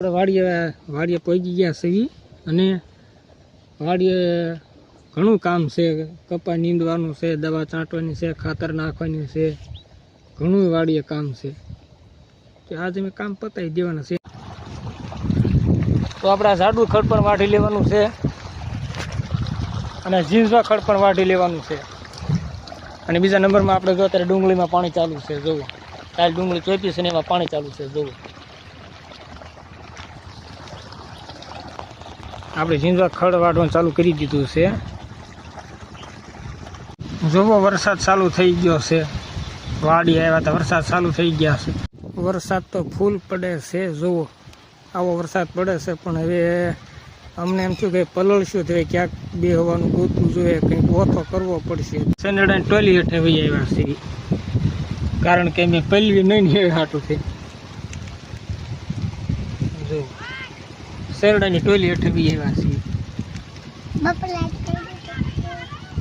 આપણે વાડીએ વાડીએ પહોંચી ગયા સવી અને વાડીએ ઘણું કામ છે. કપા નીંદવાનું છે, દવા છાંટવાની છે, ખાતર નાખવાની છે. ઘણું વાડીએ કામ છે. કે આજે મેં કામ પતાવી દેવાના છે. તો આપણે જાડું ખડ પણ વાઢી લેવાનું છે. અને ઝીંઝવા ખડ પણ વાઢી લેવાનું છે. અને બીજા નંબરમાં આપણે જો અત્યારે ડુંગળીમાં પાણી ચાલુ છે, જોવું. કાલ ડુંગળી ચોપી છે ને એમાં પાણી ચાલુ છે, જોવો. આપણે ઝીંઝવા ખડ વાઢવાનું ચાલુ કરી દીધું છે. જોવો, વરસાદ ચાલુ થઈ ગયો છે. વાડી આવ્યા તો વરસાદ ચાલુ થઈ ગયા છે. વરસાદ તો ફૂલ પડે છે, જોવો. આવો વરસાદ પડે છે, પણ હવે અમને એમ થયું કે પલળશું તો ક્યાંક બે હવાનું ગોતવું જોઈએ, કંઈક ઓથો કરવો પડશે. સેનેડાની ટોલી હેઠે વહી આવ્યા છે કારણ કે મેં પલવી નહીં હાટું થઈ. જો શેરડાની ટોલી હેઠે બી એવા છીએ.